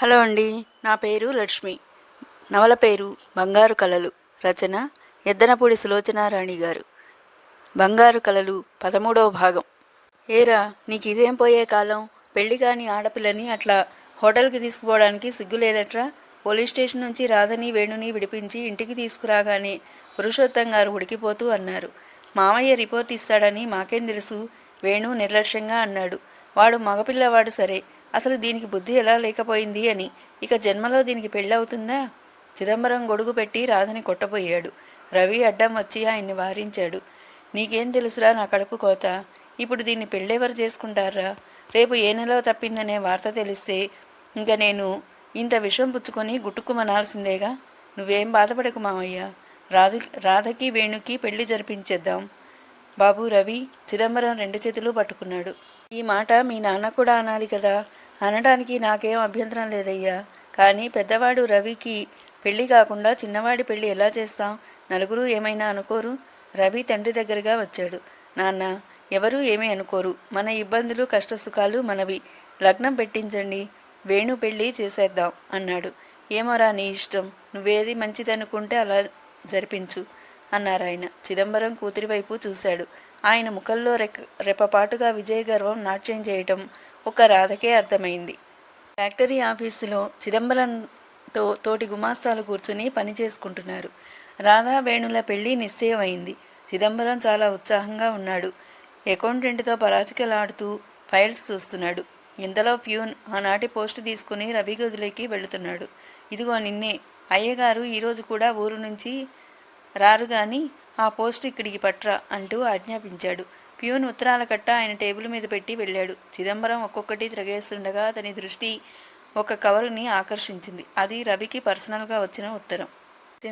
Hello అండి నా పేరు లక్ష్మి. నవల పేరు బంగారు కలలు రచన ఎద్దనపూడి సులోచనారాణి గారు. బంగారు కలలు పదమూడవ భాగం. ఏరా నీకు ఇదేం పోయే కాలం? పెళ్ళి కాని ఆడపిల్లని అట్లా హోటల్కి తీసుకుపోవడానికి సిగ్గు లేదట్రా పోలీస్ స్టేషన్ నుంచి రాధని వేణుని విడిపించి ఇంటికి తీసుకురాగానే పురుషోత్తం గారు ఉడికిపోతూ అన్నారు. మామయ్య రిపోర్ట్ ఇస్తాడని మాకేం తెలుసు? వేణు నిర్లక్ష్యంగా అన్నాడు. వాడు మగపిల్లవాడు సరే అసలు దీనికి బుద్ధి ఎలా లేకపోయింది అని. ఇక జన్మలో దీనికి పెళ్ళవుతుందా? చిదంబరం గొడుగు పెట్టి రాధని కొట్టబోయాడు. రవి అడ్డం వచ్చి ఆయన్ని వారించాడు. నీకేం తెలుసురా నా కడుపు కోత? ఇప్పుడు దీన్ని పెళ్ళెవరు చేసుకుంటారా? రేపు ఏ నెలలో తప్పిందనే వార్త తెలిస్తే ఇంకా నేను ఇంత విషం పుచ్చుకొని గుట్టుకుమనాల్సిందేగా? నువ్వేం బాధపడకు మావయ్య. రాధ రాధకి వేణుకి పెళ్ళి జరిపించేద్దాం. బాబు రవి చిదంబరం రెండు చేతులు పట్టుకున్నాడు. ఈ మాట మీ నాన్న కూడా అనాలి కదా. అనడానికి నాకేం అభ్యంతరం లేదయ్యా. కానీ పెద్దవాడు రవికి పెళ్ళి కాకుండా చిన్నవాడి పెళ్ళి ఎలా చేస్తాం? నలుగురు ఏమైనా అనుకోరు? రవి తండ్రి దగ్గరగా వచ్చాడు. నాన్న ఎవరూ ఏమీ అనుకోరు. మన ఇబ్బందులు కష్టసుఖాలు మనవి. లగ్నం పెట్టించండి. వేణు పెళ్ళి చేసేద్దాం అన్నాడు. ఏమోరా నీ ఇష్టం. నువ్వేది మంచిదనుకుంటే అలా జరిపించు అన్నారాయన చిదంబరం కూతురి వైపు చూశాడు. ఆయన ముఖంలో రెక్ రెపపాటుగా విజయ గర్వం నాట్యం చేయటం ఒక రాధకే అర్థమైంది. ఫ్యాక్టరీ ఆఫీసులో చిదంబరంతో తోటి గుమాస్తాలు కూర్చుని పని చేసుకుంటున్నారు. రాధా వేణుల పెళ్ళి నిశ్చయమైంది. చిదంబరం చాలా ఉత్సాహంగా ఉన్నాడు. అకౌంటెంట్తో పరాచికలాడుతూ ఫైల్స్ చూస్తున్నాడు. ఇంతలో ప్యూన్ ఆనాటి పోస్టు తీసుకుని రవి గదిలోకి వెళుతున్నాడు. ఇదిగో నిన్నే. అయ్యగారు ఈరోజు కూడా ఊరు నుంచి రారు గాని ఆ పోస్ట్ ఇక్కడికి పట్రా అంటూ ఆజ్ఞాపించాడు. ప్యూన్ ఉత్తరాల కట్ట ఆయన టేబుల్ మీద పెట్టి వెళ్ళాడు. చిదంబరం ఒక్కొక్కటి తిరగేస్తుండగా అతని దృష్టి ఒక కవరుని ఆకర్షించింది. అది రవికి పర్సనల్గా వచ్చిన ఉత్తరం.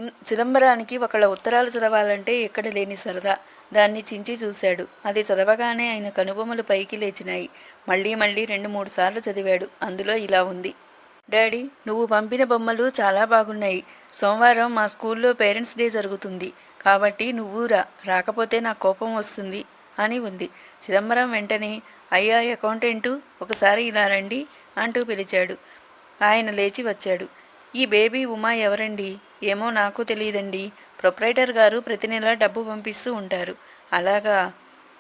చిదంబరానికి ఒకళ్ళ ఉత్తరాలు చదవాలంటే ఎక్కడ లేని సరదా. దాన్ని చించి చూశాడు. అది చదవగానే ఆయన కనుబొమ్మలు పైకి లేచినాయి. మళ్ళీ మళ్ళీ రెండు మూడు సార్లు చదివాడు. అందులో ఇలా ఉంది. డాడీ నువ్వు పంపిన బొమ్మలు చాలా బాగున్నాయి. సోమవారం మా స్కూల్లో పేరెంట్స్ డే జరుగుతుంది. కాబట్టి నువ్వు రా. రాకపోతే నా కోపం వస్తుంది. అని ఉంది. చిదంబరం వెంటనే అయ్యా అకౌంటెంటు ఒకసారి ఇలా రండి అంటూ పిలిచాడు. ఆయన లేచి వచ్చాడు. ఈ బేబీ ఉమా ఎవరండి? ఏమో నాకు తెలియదండి. ప్రొప్రైటర్ గారు ప్రతి నెల డబ్బు పంపిస్తూ ఉంటారు. అలాగా?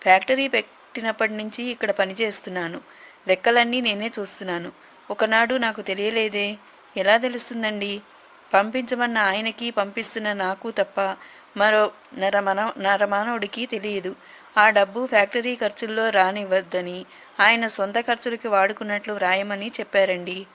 ఫ్యాక్టరీ పెట్టినప్పటి నుంచి ఇక్కడ పనిచేస్తున్నాను లెక్కలన్నీ నేనే చూస్తున్నాను. ఒకనాడు నాకు తెలియలేదే. ఎలా తెలుస్తుందండి? పంపించమన్న ఆయనకి పంపిస్తున్న నాకు తప్ప మరో నరమన నరమానవుడికి తెలియదు. ఆ డబ్బు ఫ్యాక్టరీ ఖర్చుల్లో రానివ్వద్దని ఆయన సొంత ఖర్చులకి వాడుకున్నట్లు వ్రాయమని చెప్పారండి.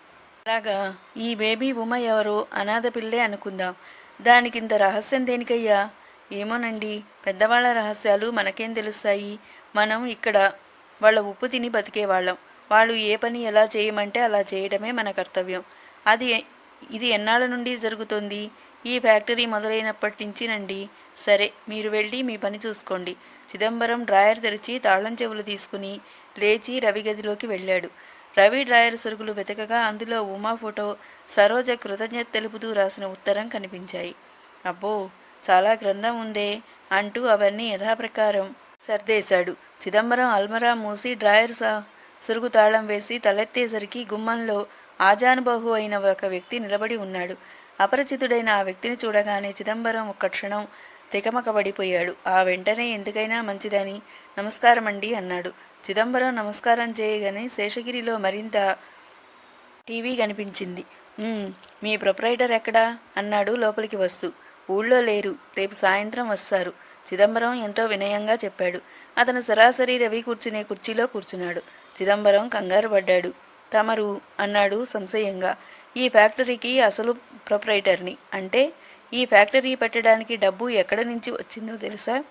అలాగా ఈ బేబీ ఉమ ఎవరో అనాథ పిల్లే అనుకుందాం. దానికింత రహస్యం దేనికయ్యా? ఏమోనండి పెద్దవాళ్ళ రహస్యాలు మనకేం తెలుస్తాయి? మనం ఇక్కడ వాళ్ళ ఉప్పు తిని బతికేవాళ్ళం. వాళ్ళు ఏ పని ఎలా చేయమంటే అలా చేయడమే మన కర్తవ్యం. అది ఇది ఎన్నాళ్ళ నుండి జరుగుతుంది? ఈ ఫ్యాక్టరీ మొదలైనప్పటి నుంచినండి సరే మీరు వెళ్ళి మీ పని చూసుకోండి. చిదంబరం డ్రాయర్ తెరిచి తాళం చెవులు తీసుకుని లేచి రవి గదిలోకి వెళ్ళాడు. రవి డ్రాయర్ సరుకులు వెతకగా అందులో ఉమా ఫోటో సరోజ కృతజ్ఞత తెలుపుతూ రాసిన ఉత్తరం కనిపించాయి. అబ్బో చాలా గ్రంథం ఉందే అంటూ అవన్నీ యథాప్రకారం సర్దేశాడు. చిదంబరం అల్మరా మూసి డ్రాయర్ సా సురుగు తాళం వేసి తలెత్తేసరికి గుమ్మంలో ఆజానుబాహు అయిన ఒక వ్యక్తి నిలబడి ఉన్నాడు. అపరిచితుడైన ఆ వ్యక్తిని చూడగానే చిదంబరం ఒక్క క్షణం తెగమకబడిపోయాడు ఆ వెంటనే ఎందుకైనా మంచిదని? నమస్కారమండి అన్నాడు. చిదంబరం నమస్కారం చేయగానే శేషగిరిలో మరింత టీవీ కనిపించింది. మీ ప్రొపరైటర్ ఎక్కడా అన్నాడు లోపలికి వస్తూ. ఊళ్ళో లేరు. రేపు సాయంత్రం వస్తారు చిదంబరం ఎంతో వినయంగా చెప్పాడు. అతను సరాసరి రవి కూర్చునే కుర్చీలో కూర్చున్నాడు. చిదంబరం కంగారు పడ్డాడు. తమరు అన్నాడు సంశయంగా. ఈ ఫ్యాక్టరీకి అసలు ప్రొపరైటర్ని? అంటే ఈ ఫ్యాక్టరీ పెట్టడానికి డబ్బు ఎక్కడి నుంచి వచ్చిందో తెలుసా?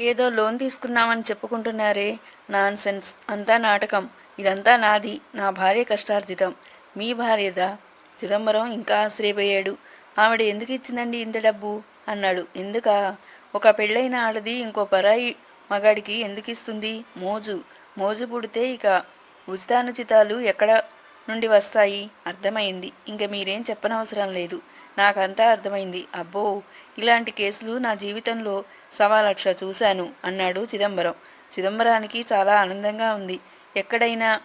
ఏదో లోన్ తీసుకున్నామని చెప్పుకుంటున్నారే నాన్ సెన్స్ అంతా నాటకం. ఇదంతా నాది. నా భార్య కష్టార్జితం. మీ భార్యదా? చిదంబరం ఇంకా ఆశ్చర్యపోయాడు. ఆవిడ ఎందుకు ఇచ్చిందండి ఇంత డబ్బు? అన్నాడు. ఎందుకా? ఒక పెళ్ళైన ఆడది ఇంకో పరాయి మగాడికి ఎందుకు ఇస్తుంది? మోజు. మోజు పుడితే ఇక ఉచితానుచితాలు ఎక్కడ నుండి వస్తాయి? అర్థమైంది. ఇంక మీరేం చెప్పనవసరం లేదు. నాకంతా అర్థమైంది. అబ్బో ఇలాంటి కేసులు నా జీవితంలో సవా లక్ష చూశాను అన్నాడు చిదంబరం. చిదంబరానికి చాలా ఆనందంగా ఉంది. ఎక్కడైనా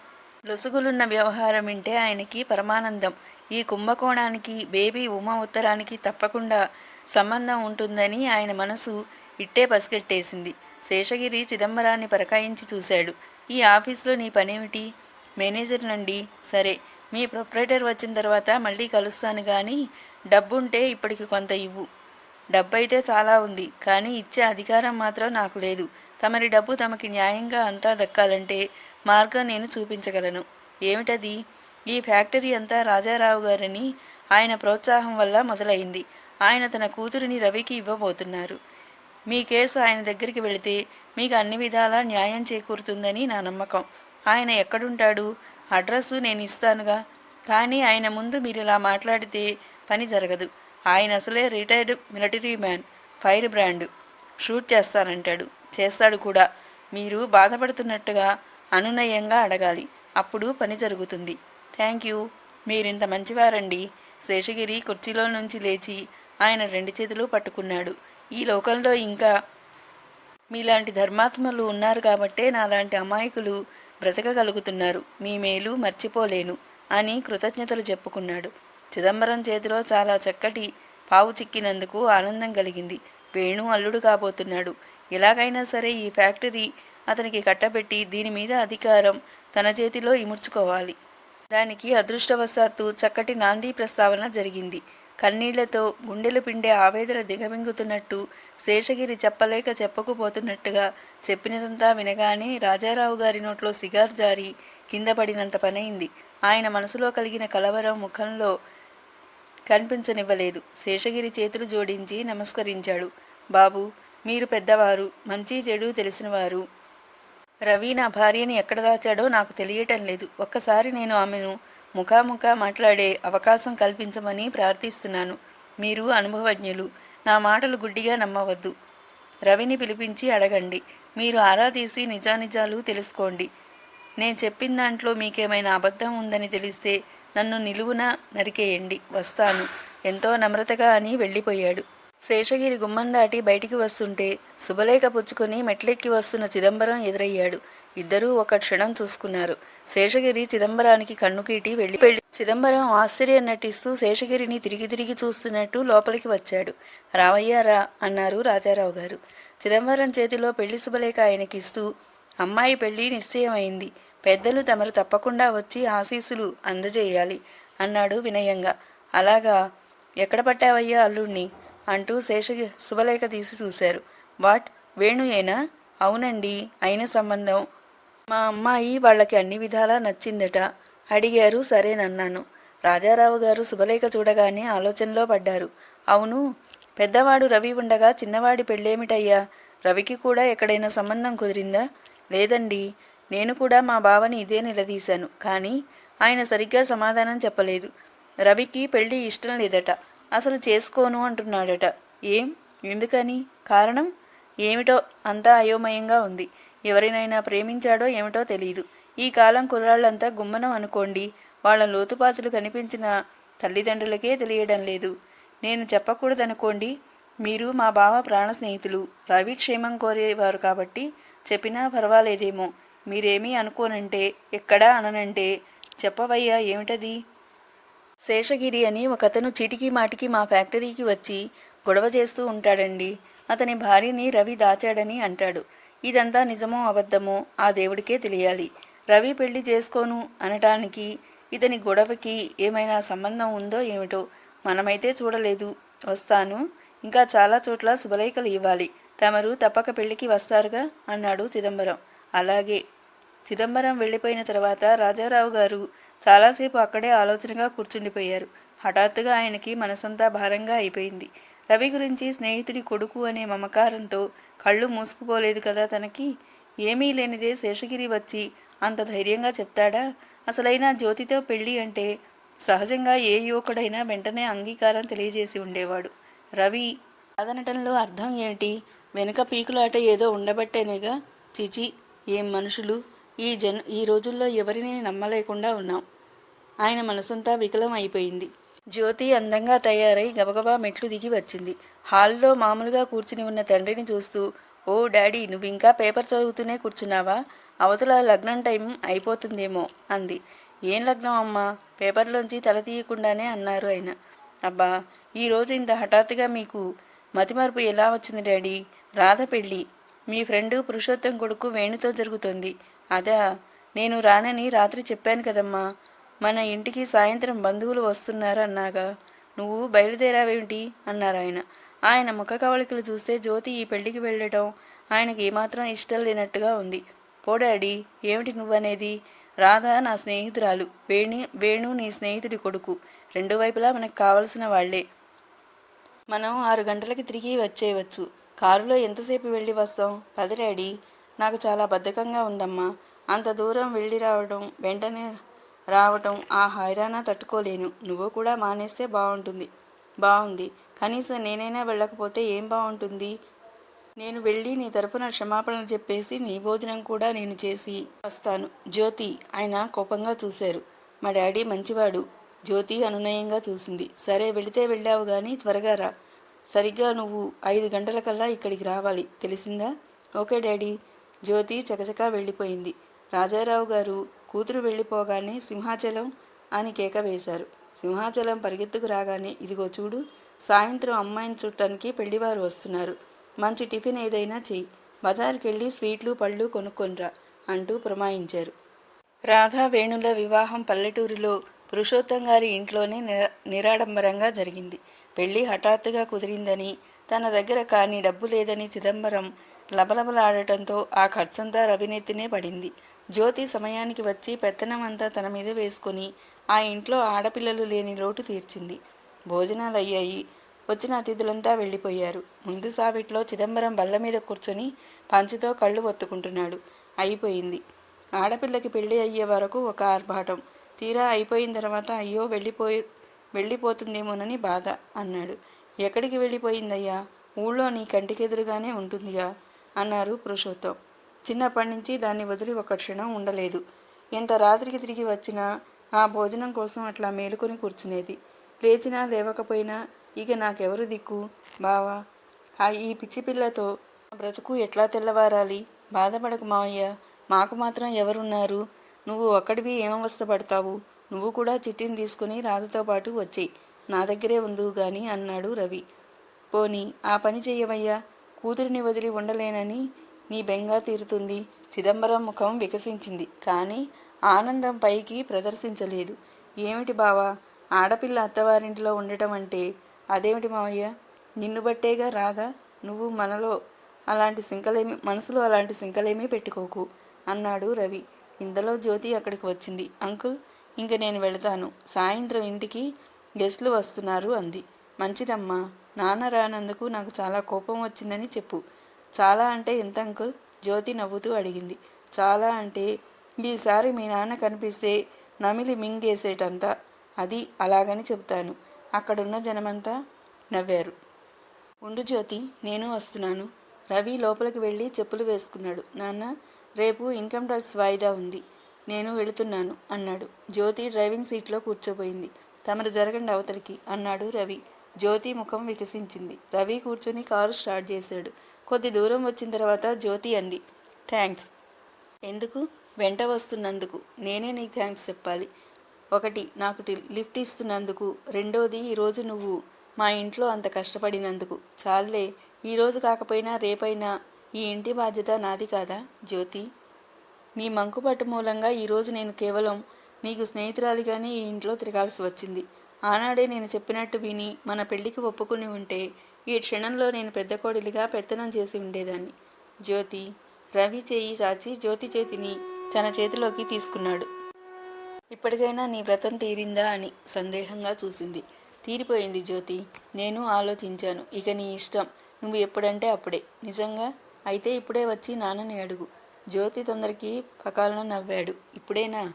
లొసుగులున్న వ్యవహారం వింటే ఆయనకి పరమానందం. ఈ కుంభకోణానికి బేబీ ఉమ ఉత్తరానికి తప్పకుండా సంబంధం ఉంటుందని ఆయన మనసు ఇట్టే పసిగట్టేసింది. శేషగిరి చిదంబరాన్ని పరకాయించి చూశాడు. ఈ ఆఫీస్లో నీ పనేమిటి? మేనేజర్ నండి. సరే మీ ప్రొపరేటర్ వచ్చిన తర్వాత మళ్ళీ కలుస్తాను కానీ డబ్బుంటే ఇప్పటికి కొంత ఇవ్వు. డబ్బైతే చాలా ఉంది కానీ ఇచ్చే అధికారం మాత్రం నాకు లేదు. తమరి డబ్బు తమకి న్యాయంగా అంతా దక్కాలంటే మార్గం నేను చూపించగలను. ఏమిటది? ఈ ఫ్యాక్టరీ అంతా రాజారావు గారని ఆయన ప్రోత్సాహం వల్ల మొదలైంది. ఆయన తన కూతురిని రవికి ఇవ్వబోతున్నారు. మీ కేసు ఆయన దగ్గరికి వెళితే మీకు అన్ని విధాలా న్యాయం చేకూరుతుందని నా నమ్మకం. ఆయన ఎక్కడుంటాడు? అడ్రస్ నేను ఇస్తానుగా. కానీ ఆయన ముందు మీరు ఇలా మాట్లాడితే పని జరగదు. ఆయన అసలే retired military man fire brand. Shoot చేస్తానంటాడు. చేస్తాడు కూడా. మీరు బాధపడుతున్నట్టుగా అనునయంగా అడగాలి. అప్పుడు పని జరుగుతుంది. Thank you. మీరింత మంచివారండి. శేషగిరి కుర్చీలో నుంచి లేచి ఆయన రెండు చేతులు పట్టుకున్నాడు. ఈ లోకంలో ఇంకా మీలాంటి ధర్మాత్మలు ఉన్నారు కాబట్టే నాలాంటి అమాయకులు బ్రతకగలుగుతున్నారు. మీ మేలు మర్చిపోలేను అని కృతజ్ఞతలు చెప్పుకున్నాడు. చిదంబరం చేతిలో చాలా చక్కటి పావు చిక్కినందుకు ఆనందం కలిగింది. వేణు అల్లుడు కాబోతున్నాడు. ఎలాగైనా సరే ఈ ఫ్యాక్టరీ అతనికి కట్టబెట్టి దీని మీద అధికారం తన చేతిలో ఇముడ్చుకోవాలి. దానికి అదృష్టవశాత్తు చక్కటి నాంది ప్రస్తావన జరిగింది. కన్నీళ్ళతో గుండెలు పిండే ఆవేదన దిగమింగుతున్నట్టు శేషగిరి చెప్పలేక చెప్పకపోతున్నట్టుగా చెప్పినదంతా వినగానే రాజారావు గారి నోట్లో సిగార్ జారి కింద పడినంత పనైంది. ఆయన మనసులో కలిగిన కలవరం ముఖంలో కనిపించనివ్వలేదు. శేషగిరి చేతులు జోడించి నమస్కరించాడు. బాబు మీరు పెద్దవారు మంచి చెడు తెలిసినవారు. రవి నా భార్యని ఎక్కడ దాచాడో నాకు తెలియటం లేదు. ఒక్కసారి నేను ఆమెను ముఖాముఖా మాట్లాడే అవకాశం కల్పించమని ప్రార్థిస్తున్నాను. మీరు అనుభవజ్ఞులు. నా మాటలు గుడ్డిగా నమ్మవద్దు. రవిని పిలిపించి అడగండి. మీరు ఆరా తీసి నిజానిజాలు తెలుసుకోండి. నేను చెప్పిన దాంట్లో మీకేమైనా అబద్ధం ఉందని తెలిస్తే నన్ను నిలువున నరికేయండి వస్తాను. ఎంతో నమ్రతగా అని వెళ్ళిపోయాడు. శేషగిరి గుమ్మం దాటి బయటికి వస్తుంటే శుభలేఖ పుచ్చుకొని మెట్లెక్కి వస్తున్న చిదంబరం ఎదురయ్యాడు. ఇద్దరూ ఒక క్షణం చూసుకున్నారు. శేషగిరి చిదంబరానికి కన్నుకీటి వెళ్ళి పెళ్ళి చిదంబరం ఆశ్చర్యం నటిస్తూ శేషగిరిని తిరిగి తిరిగి చూస్తున్నట్టు లోపలికి వచ్చాడు. రావయ్యారా అన్నారు రాజారావు గారు. చిదంబరం చేతిలో పెళ్ళి శుభలేఖ ఆయనకిస్తూ అమ్మాయి పెళ్ళి నిశ్చయమైంది. పెద్దలు తమరు తప్పకుండా వచ్చి ఆశీస్సులు అందజేయాలి అన్నాడు వినయంగా. అలాగా? ఎక్కడ పట్టావయ్యా అల్లుణ్ణి? అంటూ శేష శుభలేఖ తీసి చూశారు. వాట్? వేణుయేనా? అవునండి అయిన సంబంధం. మా అమ్మాయి వాళ్ళకి అన్ని విధాలా నచ్చిందట. అడిగారు సరేనన్నాను. రాజారావు గారు శుభలేఖ చూడగానే ఆలోచనలో పడ్డారు. అవును పెద్దవాడు రవి ఉండగా చిన్నవాడి పెళ్ళేమిటయ్యా? రవికి కూడా ఎక్కడైనా సంబంధం కుదిరిందా? లేదండి నేను కూడా మా బావని ఇదే నిలదీశాను కానీ ఆయన సరిగ్గా సమాధానం చెప్పలేదు. రవికి పెళ్ళి ఇష్టం లేదట. అసలు చేసుకోను అంటున్నాడట. ఏం? ఎందుకని? కారణం? ఏమిటో అంతా అయోమయంగా ఉంది. ఎవరినైనా ప్రేమించాడో ఏమిటో తెలియదు ఈ కాలం కుర్రాళ్ళంతా గుమ్మనం అనుకోండి. వాళ్ళ లోతుపాతులు కనిపించిన తల్లిదండ్రులకే తెలియడం లేదు. నేను చెప్పకూడదనుకోండి మీరు మా బావ ప్రాణ స్నేహితులు రవి క్షేమం కోరేవారు కాబట్టి చెప్పినా పర్వాలేదేమో. మీరేమీ అనుకోనంటే ఎక్కడా అననంటే చెప్పవయ్యా ఏమిటది? శేషగిరి అని ఒకతను చీటికి మాటికి మా ఫ్యాక్టరీకి వచ్చి గొడవ చేస్తూ ఉంటాడండి. అతని భార్యని రవి దాచాడని అంటాడు. ఇదంతా నిజమో అబద్ధమో ఆ దేవుడికే తెలియాలి. రవి పెళ్ళి చేసుకోను అనటానికి ఇతని గొడవకి ఏమైనా సంబంధం ఉందో ఏమిటో మనమైతే చూడలేదు. వస్తాను. ఇంకా చాలా చోట్ల శుభలేఖలు ఇవ్వాలి. తమరు తప్పక పెళ్ళికి వస్తారుగా? అన్నాడు చిదంబరం. అలాగే చిదంబరం వెళ్ళిపోయిన తర్వాత రాజారావు గారు చాలాసేపు అక్కడే ఆలోచనగా కూర్చుండిపోయారు. హఠాత్తుగా ఆయనకి మనసంతా భారంగా అయిపోయింది. రవి గురించి స్నేహితుడి కొడుకు అనే మమకారంతో కళ్ళు మూసుకుపోలేదు కదా తనకి? ఏమీ లేనిదే శేషగిరి వచ్చి అంత ధైర్యంగా చెప్తాడా? అసలైన జ్యోతితో పెళ్ళి అంటే సహజంగా ఏ యువకుడైనా వెంటనే అంగీకారం తెలియజేసి ఉండేవాడు. రవి అదనటంలో అర్థం ఏంటి? వెనుక పీకులాట ఏదో ఉండబట్టేనేగా? చిచి ఏం మనుషులు ఈ జన్ ఈ రోజుల్లో ఎవరిని నమ్మలేకుండా ఉన్నాం. ఆయన మనసంతా వికలం అయిపోయింది జ్యోతి అందంగా తయారై గబగబా మెట్లు దిగి వచ్చింది. హాల్లో మామూలుగా కూర్చుని ఉన్న తండ్రిని చూస్తూ ఓ డాడీ నువ్వు ఇంకా పేపర్ చదువుతూనే కూర్చున్నావా? అవతల లగ్నం టైం అయిపోతుందేమో అంది. ఏం లగ్నం అమ్మా? పేపర్లోంచి తల తీయకుండానే అన్నారు ఆయన. అబ్బా ఈరోజు ఇంత హఠాత్తుగా మీకు మతిమరుపు ఎలా వచ్చింది డాడీ? రాధ పెళ్ళి. మీ ఫ్రెండు పురుషోత్తం కొడుకు వేణుతో జరుగుతుంది. అదా నేను రానని రాత్రి చెప్పాను కదమ్మా. మన ఇంటికి సాయంత్రం బంధువులు వస్తున్నారు అన్నాగా నువ్వు బయలుదేరావేమిటి అన్నారు ఆయన. ఆయన ముఖ కవళికలు చూస్తే జ్యోతి ఈ పెళ్ళికి వెళ్ళటం ఆయనకి ఏమాత్రం ఇష్టం లేనట్టుగా ఉంది. పోడాడి ఏమిటి నువ్వనేది? రాధా నా స్నేహితురాలు. వేణి వేణు నీ స్నేహితుడి కొడుకు. రెండు వైపులా మనకు కావలసిన వాళ్ళే. మనం ఆరు గంటలకి తిరిగి వచ్చేయవచ్చు. కారులో ఎంతసేపు వెళ్ళి వస్తాం పది డాడీ. నాకు చాలా బద్ధకంగా ఉందమ్మా. అంత దూరం వెళ్ళి రావడం వెంటనే రావటం ఆ హైరానా తట్టుకోలేను. నువ్వు కూడా మానేస్తే బాగుంటుంది. బాగుంది. కనీసం నేనైనా వెళ్ళకపోతే ఏం బాగుంటుంది? నేను వెళ్ళి నీ తరపున క్షమాపణలు చెప్పేసి నీ భోజనం కూడా నేను చేసి వస్తాను. జ్యోతి ఆయన కోపంగా చూశారు. మా డాడీ మంచివాడు. జ్యోతి అనునయంగా చూసింది. సరే వెళితే వెళ్ళావు కానీ త్వరగా రా. సరిగ్గా నువ్వు ఐదు గంటలకల్లా ఇక్కడికి రావాలి. తెలిసిందా? Okay daddy. జ్యోతి చకచకా వెళ్ళిపోయింది. రాజారావు గారు కూతురు వెళ్ళిపోగానే సింహాచలం అని కేక వేశారు. సింహాచలం పరిగెత్తుకు రాగానే ఇదిగో చూడు సాయంత్రం అమ్మాయిని చుట్టానికి పెళ్ళివారు వస్తున్నారు. మంచి టిఫిన్ ఏదైనా చెయ్యి. బజార్కి వెళ్ళి స్వీట్లు పళ్ళు కొనుక్కొనిరా అంటూ ప్రమాయించారు. రాధా వేణుల వివాహం పల్లెటూరులో పురుషోత్తం గారి ఇంట్లోనే నిరాడంబరంగా జరిగింది. పెళ్ళి హఠాత్తుగా కుదిరిందని తన దగ్గర కానీ డబ్బు లేదని చిదంబరం లబలబలాడటంతో ఆ ఖర్చంతా రవినెత్తినే పడింది. జ్యోతి సమయానికి వచ్చి పెత్తనమంతా తన మీద వేసుకుని ఆ ఇంట్లో ఆడపిల్లలు లేని లోటు తీర్చింది. భోజనాలు అయ్యాయి వచ్చిన అతిథులంతా వెళ్ళిపోయారు. ముందు సావిట్లో చిదంబరం బల్ల మీద కూర్చొని పంచితో కళ్ళు ఒత్తుకుంటున్నాడు. అయిపోయింది. ఆడపిల్లకి పెళ్ళి అయ్యే వరకు ఒక ఆర్భాటం. తీరా అయిపోయిన తర్వాత అయ్యో వెళ్ళిపోయి వెళ్ళిపోతుందేమోనని బాధ అన్నాడు. ఎక్కడికి వెళ్ళిపోయిందయ్యా? ఊళ్ళో నీ కంటికెదురుగానే ఉంటుందిగా అన్నారు పురుషోత్తం. చిన్నప్పటి నుంచి దాన్ని వదిలి ఒక క్షణం ఉండలేదు. ఎంత రాత్రికి తిరిగి వచ్చినా ఆ భోజనం కోసం అట్లా మేలుకొని కూర్చునేది. లేచినా లేవకపోయినా ఇక నాకెవరు దిక్కు? బావా ఆ ఈ పిచ్చి పిల్లతో బ్రతుకు ఎట్లా తెల్లవారాలి? బాధపడకు మావయ్య మాకు మాత్రం ఎవరున్నారు? నువ్వు ఒక్కడివి ఏమవస్థ పడతావు నువ్వు కూడా చిట్టిని తీసుకుని రాధతో పాటు వచ్చేయి. నా దగ్గరే ఉందువు గాని అన్నాడు రవి. పోని ఆ పని చెయ్యవయ్యా. కూతురిని వదిలి ఉండలేనని నీ బెంగా తీరుతుంది. చిదంబరం ముఖం వికసించింది. కానీ ఆనందం పైకి ప్రదర్శించలేదు. ఏమిటి బావా? ఆడపిల్ల అత్తవారింటిలో ఉండటం అంటే అదేమిటి మావయ్య? నిన్ను బట్టేగా రాదా నువ్వు మనలో అలాంటి సింకలేమి మనసులో అలాంటి సింకలేమీ పెట్టుకోకు అన్నాడు రవి. ఇందులో జ్యోతి అక్కడికి వచ్చింది. అంకుల్ ఇంక నేను వెళతాను. సాయంత్రం ఇంటికి గెస్టులు వస్తున్నారు అంది. మంచిదమ్మా నాన్న రానందుకు నాకు చాలా కోపం వచ్చిందని చెప్పు. చాలా అంటే ఎంత అంకుల్? జ్యోతి నవ్వుతూ అడిగింది. చాలా అంటే ఈసారి మీ నాన్న కనిపిస్తే నమిలి మింగేసేటంత అది అలాగని చెప్తాను అక్కడున్న జనమంతా నవ్వారు. ఉండు జ్యోతి నేను వస్తున్నాను. రవి లోపలికి వెళ్ళి చెప్పులు వేసుకున్నాడు. నాన్న రేపు ఇన్కమ్ ట్యాక్స్ వాయిదా ఉంది. నేను వెళుతున్నాను అన్నాడు. జ్యోతి డ్రైవింగ్ సీట్లో కూర్చోబోయింది. తమరు జరగండి అవతలికి అన్నాడు రవి. జ్యోతి ముఖం వికసించింది. రవి కూర్చొని కారు స్టార్ట్ చేశాడు. కొద్ది దూరం వచ్చిన తర్వాత జ్యోతి అంది థ్యాంక్స్. ఎందుకు? వెంట వస్తున్నందుకు. నేనే నీకు థ్యాంక్స్ చెప్పాలి. ఒకటి నాకు లిఫ్ట్ ఇస్తున్నందుకు. రెండోది ఈరోజు నువ్వు మా ఇంట్లో అంత కష్టపడినందుకు. చాలే ఈరోజు కాకపోయినా రేపైనా ఈ ఇంటి బాధ్యత నాది కాదా? జ్యోతి నీ మంకుపట్టు మూలంగా ఈరోజు నేను కేవలం నీకు స్నేహితురాలిగానే ఈ ఇంట్లో తిరగాల్సి వచ్చింది. ఆనాడే నేను చెప్పినట్టు విని మన పెళ్ళికి ఒప్పుకుని ఉంటే ఈ క్షణంలో నేను పెద్ద కోడలిగా పెత్తనం చేసి ఉండేదాన్ని. జ్యోతి రవి చేయి చాచి జ్యోతి చేతిని తన చేతిలోకి తీసుకున్నాడు. ఇప్పటికైనా నీ వ్రతం తీరిందా అని సందేహంగా చూసింది. తీరిపోయింది జ్యోతి. నేను ఆలోచించాను. ఇక నీ ఇష్టం. నువ్వు ఎప్పుడంటే అప్పుడే. నిజంగా? అయితే ఇప్పుడే వచ్చి నాన్నని అడుగు. జ్యోతి తొందరకి పకాలను నవ్వాడు. ఇప్పుడేనా?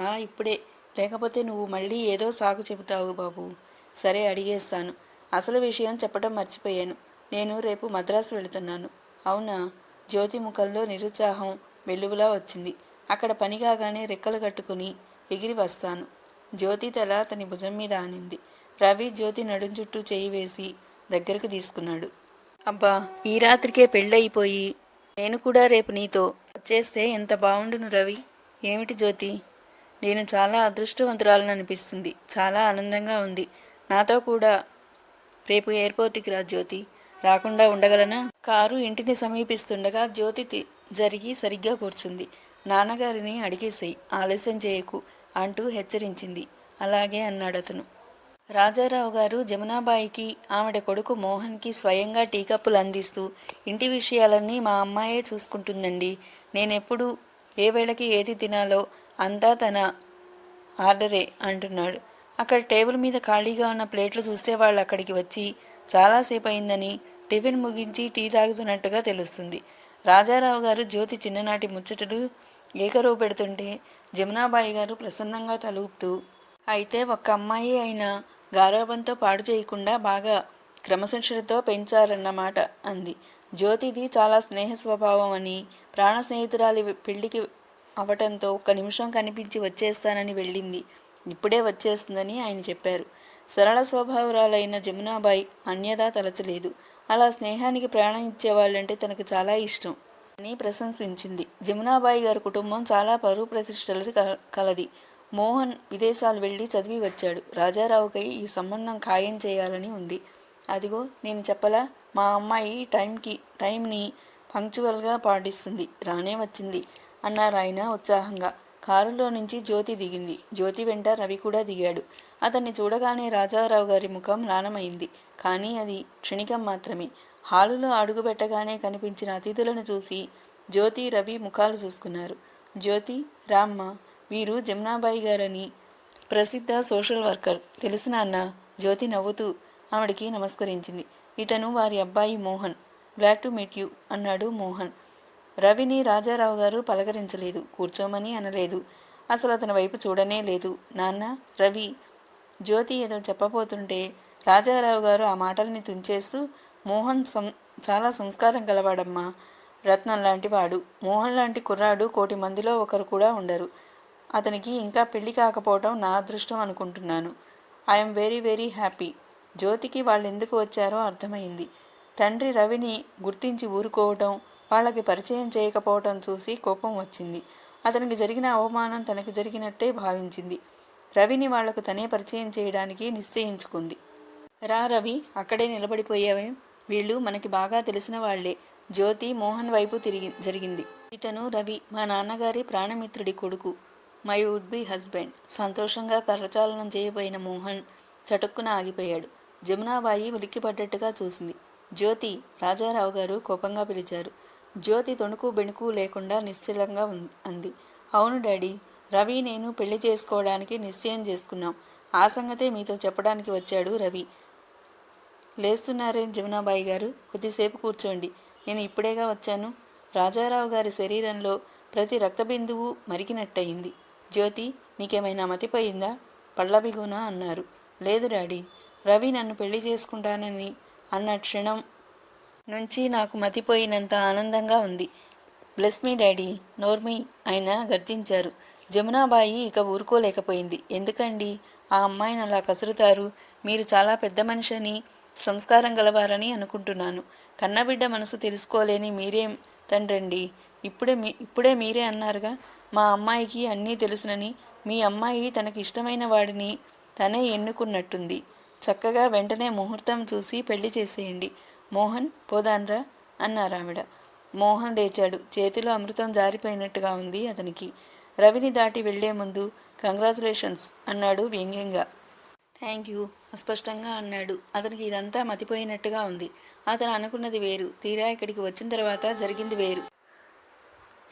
ఆ ఇప్పుడే. లేకపోతే నువ్వు మళ్ళీ ఏదో సాగు చెబుతావు బాబు. సరే అడిగేస్తాను. అసలు విషయం చెప్పడం మర్చిపోయాను. నేను రేపు మద్రాసు వెళుతున్నాను. అవునా? జ్యోతి ముఖంలో నిరుత్సాహం వెలుగులా వచ్చింది. అక్కడ పని కాగానే రెక్కలు కట్టుకుని ఎగిరి వస్తాను. జ్యోతి తల అతని భుజం మీద ఆనింది. రవి జ్యోతి నడుం చుట్టూ చేయి వేసి దగ్గరకు తీసుకున్నాడు. అబ్బా ఈ రాత్రికే పెళ్ళయిపోయి నేను కూడా రేపు నీతో వచ్చేస్తే ఎంత బాగుండును రవి? ఏమిటి జ్యోతి? నేను చాలా అదృష్టవంతురాలను అనిపిస్తుంది. చాలా ఆనందంగా ఉంది. నాతో కూడా రేపు ఎయిర్పోర్ట్కి రా జ్యోతి. రాకుండా ఉండగలనా? కారు ఇంటిని సమీపిస్తుండగా జ్యోతి జరిగి సరిగ్గా కూర్చుంది. నాన్నగారిని అడిగేసేయి ఆలస్యం చేయకు అంటూ హెచ్చరించింది. అలాగే అన్నాడు అతను రాజారావు గారు జమునాబాయికి ఆవిడ కొడుకు మోహన్కి స్వయంగా టీ కప్పులు అందిస్తూ ఇంటి విషయాలన్నీ మా అమ్మాయే చూసుకుంటుందండి. నేనెప్పుడు ఏ వేళకి ఏది తినాలో అంతా తన ఆర్డరే అంటున్నాడు. అక్కడ టేబుల్ మీద ఖాళీగా ఉన్న ప్లేట్లు చూస్తే వాళ్ళు అక్కడికి వచ్చి చాలాసేపు అయిందని టిఫిన్ ముగించి టీ తాగుతున్నట్టుగా తెలుస్తుంది. రాజారావు గారు జ్యోతి చిన్ననాటి ముచ్చటలు ఏకరువు పెడుతుంటే జమునాబాయి గారు ప్రసన్నంగా తలుపుతూ అయితే ఒక్క అమ్మాయి అయినా గారాబంతో పాడు చేయకుండా బాగా క్రమశిక్షణతో పెంచారన్నమాట అంది. జ్యోతిది చాలా స్నేహ స్వభావం అని ప్రాణ స్నేహితురాలి పెళ్ళికి అవటంతో ఒక్క నిమిషం కనిపించి వచ్చేస్తానని వెళ్ళింది. ఇప్పుడే వచ్చేస్తుందని ఆయన చెప్పారు. సరళ స్వభావరాలైన జమునాబాయి అన్యదా తలచలేదు. అలా స్నేహానికి ప్రాణం ఇచ్చేవాళ్ళంటే తనకు చాలా ఇష్టం అని ప్రశంసించింది. జమునాబాయి గారి కుటుంబం చాలా పరువు ప్రతిష్టలది కల- కలది. మోహన్ విదేశాలు వెళ్ళి చదివి వచ్చాడు. రాజారావుకై ఈ సంబంధం ఖాయం చేయాలని ఉంది. అదిగో నేను చెప్పలా మా అమ్మాయి టైంకి టైంని పంక్చువల్గా పాటిస్తుంది. రానే వచ్చింది అన్నారు ఆయన ఉత్సాహంగా. కారులో నుంచి జ్యోతి దిగింది. జ్యోతి వెంట రవి కూడా దిగాడు. అతన్ని చూడగానే రాజారావు గారి ముఖం లానమైంది కానీ అది క్షణికం మాత్రమే. హాలులో అడుగుపెట్టగానే కనిపించిన అతిథులను చూసి జ్యోతి రవి ముఖాలు చూసుకున్నారు. జ్యోతి రామ్మ వీరు జమునాబాయి గారని ప్రసిద్ధ సోషల్ వర్కర్. తెలిసిన నాన్న జ్యోతి నవ్వుతూ ఆవిడికి నమస్కరించింది. ఇతను వారి అబ్బాయి Mohan. Glad to meet you అన్నాడు మోహన్. రవిని రాజారావు గారు పలకరించలేదు. కూర్చోమని అనలేదు. అసలు అతని వైపు చూడనే లేదు. నాన్న రవి జ్యోతి ఏదో చెప్పబోతుంటే రాజారావు గారు ఆ మాటల్ని తుంచేస్తూ మోహన్ సం చాలా సంస్కారం గలవాడమ్మా. రత్నం లాంటి వాడు. మోహన్ లాంటి కుర్రాడు కోటి మందిలో ఒకరు కూడా ఉండరు. అతనికి ఇంకా పెళ్ళి కాకపోవడం నా అదృష్టం అనుకుంటున్నాను. ఐఎమ్ వెరీ వెరీ హ్యాపీ జ్యోతికి వాళ్ళు ఎందుకు వచ్చారో అర్థమైంది. తండ్రి రవిని గుర్తించి ఊరుకోవటం వాళ్ళకి పరిచయం చేయకపోవటం చూసి కోపం వచ్చింది. అతనికి జరిగిన అవమానం తనకి జరిగినట్టే భావించింది. రవిని వాళ్ళకు తనే పరిచయం చేయడానికి నిశ్చయించుకుంది. రా రవి అక్కడే నిలబడిపోయావే. వీళ్ళు మనకి బాగా తెలిసిన వాళ్ళే. జ్యోతి మోహన్ వైపు తిరిగి జరిగింది. ఇతను రవి మా నాన్నగారి ప్రాణమిత్రుడి కొడుకు. My would be husband. సంతోషంగా కర్రచాలనం చేయబోయిన మోహన్ చటుక్కున ఆగిపోయాడు. జమునాబాయి ఉలిక్కిపడ్డట్టుగా చూసింది. జ్యోతి రాజారావు గారు కోపంగా పిలిచారు. జ్యోతి తొణుకు బెణుకు లేకుండా నిశ్చలంగా ఉం- అంది. అవును డాడీ రవి నేను పెళ్ళి చేసుకోవడానికి నిశ్చయం చేసుకున్నాం. ఆ సంగతే మీతో చెప్పడానికి వచ్చాడు రవి. లేస్తున్నారేం జమునాబాయి గారు? కొద్దిసేపు కూర్చోండి. నేను ఇప్పుడేగా వచ్చాను. రాజారావు గారి శరీరంలో ప్రతి రక్తబిందువు మరిగినట్టయింది. జ్యోతి నీకేమైనా మతిపోయిందా? పళ్ళబిగునా అన్నారు. లేదు డాడీ రవి నన్ను పెళ్ళి చేసుకుంటానని అన్న క్షణం నుంచి నాకు మతిపోయినంత ఆనందంగా ఉంది. బ్లెస్ మీ డాడీ నోర్మి ఆయన గర్జించారు. జమునాబాయి ఇక ఊరుకోలేకపోయింది. ఎందుకండి? ఆ అమ్మాయిని అలా కసురుతారు? మీరు చాలా పెద్ద మనిషిని సంస్కారం గలవారని అనుకుంటున్నాను. కన్నబిడ్డ మనసు తెలుసుకోలేని మీరేం తండ్రండి? ఇప్పుడే మీ ఇప్పుడే మీరే అన్నారుగా? మా అమ్మాయికి అన్నీ తెలుసునని మీ అమ్మాయి తనకి ఇష్టమైన వాడిని తనే ఎన్నుకున్నట్టుంది. చక్కగా వెంటనే ముహూర్తం చూసి పెళ్ళి చేసేయండి. మోహన్ పోదాన్రా అన్నారావిడ. మోహన్ లేచాడు. చేతిలో అమృతం జారిపోయినట్టుగా ఉంది అతనికి. రవిని దాటి వెళ్ళే ముందు కంగ్రాచులేషన్స్ అన్నాడు వ్యంగ్యంగా. థ్యాంక్ యూ అస్పష్టంగా అన్నాడు. అతనికి ఇదంతా మతిపోయినట్టుగా ఉంది. అతను అనుకున్నది వేరు. తీరా ఇక్కడికి వచ్చిన తర్వాత జరిగింది వేరు.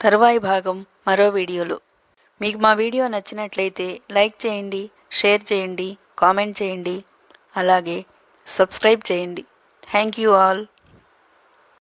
తరువాయి భాగం మరో వీడియోలో. మీకు మా వీడియో నచ్చినట్లయితే లైక్ చేయండి షేర్ చేయండి కామెంట్ చేయండి అలాగే సబ్స్క్రైబ్ చేయండి. Thank you all.